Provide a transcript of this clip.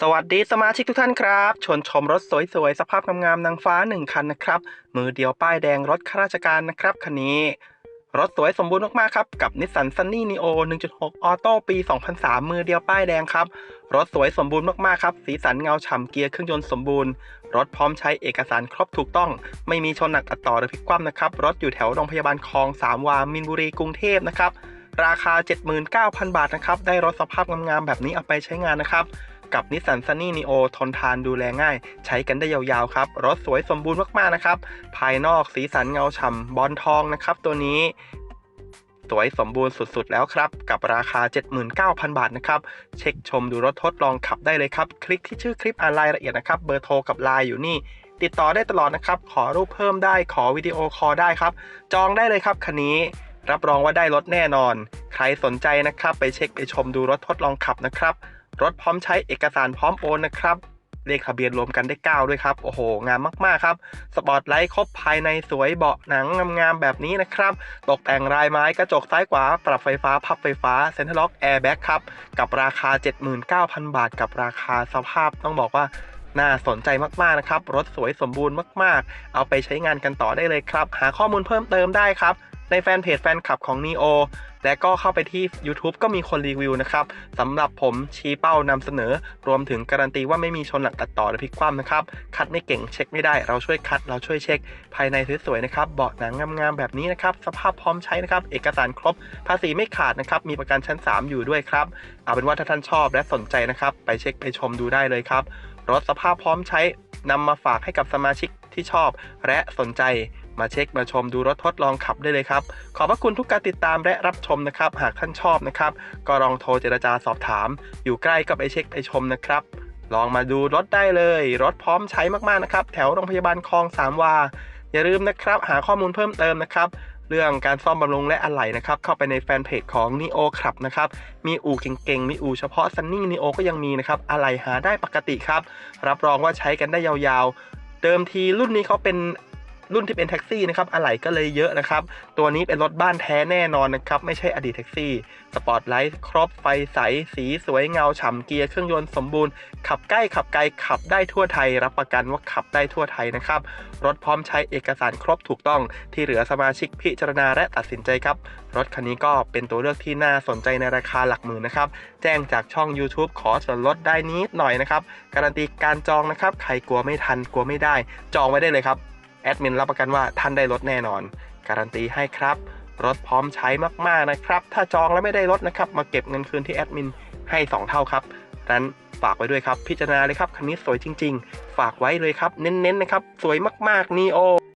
สวัสดีสมาชิกทุกท่านครับชวนชมรถสวยๆ สภาพงามๆนางฟ้า 1 คันนะครับ มือเดียวป้ายแดงรถข้าราชการนะครับคันนี้ รถสวยสมบูรณ์มากๆครับ กับนิสสันซันนี่นีโอ1.6 ออโต้ปี 2003 มือเดียวป้ายแดงครับ รถสวยสมบูรณ์มากๆครับ สีสันเงาฉ่ำเกียร์เครื่องยนต์สมบูรณ์ รถพร้อมใช้เอกสารครบถูกต้อง ไม่มีชนหนักตัดต่อหรือพลิกคว่ำนะครับ รถอยู่แถวโรงพยาบาลคลองสามวามินบุรีกรุงเทพนะครับ ราคา 79,000 บาทนะครับ ได้รถสภาพงามๆแบบนี้เอาไปใช้งานนะครับ กับนิสสันซันนี่นีโอทนทานดูแลง่าย ใช้กันได้ยาวๆครับ รถสวยสมบูรณ์มากๆนะครับ ภายนอกสีสันเงาฉ่ำบอลทองนะครับ ตัวนี้สวยสมบูรณ์สุดๆ แล้วครับ กับราคา 79,000 บาทนะครับ เช็คชมดูรถทดลองขับได้เลยครับ คลิกที่ชื่อคลิปอ่านรายละเอียดนะครับ เบอร์โทรกับไลน์อยู่นี่ ติดต่อได้ตลอดนะครับ ขอรูปเพิ่มได้ขอวิดีโอคอลได้ครับ จองได้เลยครับคันนี้ รับรองว่าได้รถแน่นอน ใครสนใจนะครับ ไปเช็คไปชมดูรถทดลองขับนะครับ รถพร้อมใช้เอกสารพร้อมโอนนะครับเลขทะเบียนรวมกันได้ 9 ด้วยครับ โอ้โห งามมากๆ ครับ สปอร์ตไลท์ครบภายในสวยเบาะหนังงามๆ แบบนี้นะครับ ตกแต่งลายไม้กระจกซ้ายขวา ปรับไฟฟ้า พับไฟฟ้า เซ็นทรัลล็อกแอร์แบ็กครับ กับราคา 79,000 บาท กับราคาสภาพต้องบอกว่าน่าสนใจมากๆ นะครับ รถสวยสมบูรณ์มากๆ เอาไปใช้งานกันต่อได้เลยครับ หาข้อมูลเพิ่มเติมได้ครับ ในแฟนเพจแฟนคลับของ Neo และก็เข้าไปที่ YouTube ก็มีคนรีวิวนะครับสำหรับผมชี้เป้านำเสนอ รวมถึงการันตีว่าไม่มีชนหลักตัดต่อหรือพลิกคว่ำนะครับ คัดไม่เก่งเช็คไม่ได้ เราช่วยคัด เราช่วยเช็ค ภายในสวยๆนะครับเบาะหนังงามๆแบบนี้นะครับ สภาพพร้อมใช้นะครับ เอกสารครบ ภาษีไม่ขาดนะครับ มีประกันชั้น 3 อยู่ด้วยครับ เอาเป็นว่าถ้าท่านชอบและสนใจนะครับ ไปเช็คไปชมดูได้เลยครับรถสภาพพร้อมใช้นำมาฝากให้กับสมาชิกที่ชอบ และสนใจ มาเช็คมาชมดูรถทดลองขับได้เลยครับ ขอบพระคุณทุกการติดตามและรับชมนะครับ หากท่านชอบนะครับ ก็ลองโทรเจรจาสอบถาม อยู่ใกล้ก็ไปเช็คไปชมนะครับ ลองมาดูรถได้เลย รถพร้อมใช้มากๆนะครับ แถวโรงพยาบาลคลองสามวา อย่าลืมนะครับ หาข้อมูลเพิ่มเติมนะครับเรื่องการซ่อมบำรุงและอะไหล่นะครับ เข้าไปในแฟนเพจของ Neo ครับนะครับ มีอู่เก่งๆ มีอู่เฉพาะ Sunny Neo ก็ยังมีนะครับ อะไหล่หาได้ปกติครับ รับรองว่าใช้กันได้ยาวๆ เดิมทีรุ่นนี้เขาเป็น รุ่นที่เป็นแท็กซี่นะครับอะไหล่ก็เลยเยอะนะครับ ตัวนี้เป็นรถบ้านแท้แน่นอนนะครับ ไม่ใช่อดีตแท็กซี่ สปอร์ตไลท์ครบไฟใส สีสวยเงาฉ่ำเกียร์เครื่องยนต์สมบูรณ์ ขับใกล้ขับไกลขับได้ทั่วไทย รับประกันว่าขับได้ทั่วไทยนะครับ รถพร้อมใช้เอกสารครบถูกต้อง ที่เหลือสมาชิกพิจารณาและตัดสินใจครับ รถคันนี้ก็เป็นตัวเลือกที่น่าสนใจในราคาหลักหมื่นนะครับ แจ้งจากช่อง YouTube ขอส่วนลดได้นิดหน่อยนะครับ การันตีการจองนะครับ ใครกลัวไม่ทันกลัวไม่ได้ จองไว้ได้เลยครับ แอดมินรับประกันว่าท่านได้รถแน่นอน การันตีให้ครับ รถพร้อมใช้มากๆนะครับ ถ้าจองแล้วไม่ได้รถนะครับ มาเก็บเงินคืนที่แอดมินให้ 2 เท่าครับนั้นฝากไว้ด้วยครับ พิจารณาเลยครับคันนี้สวยจริง ๆ ฝากไว้เลยครับ เน้นๆนะครับ สวยมากๆนีโอ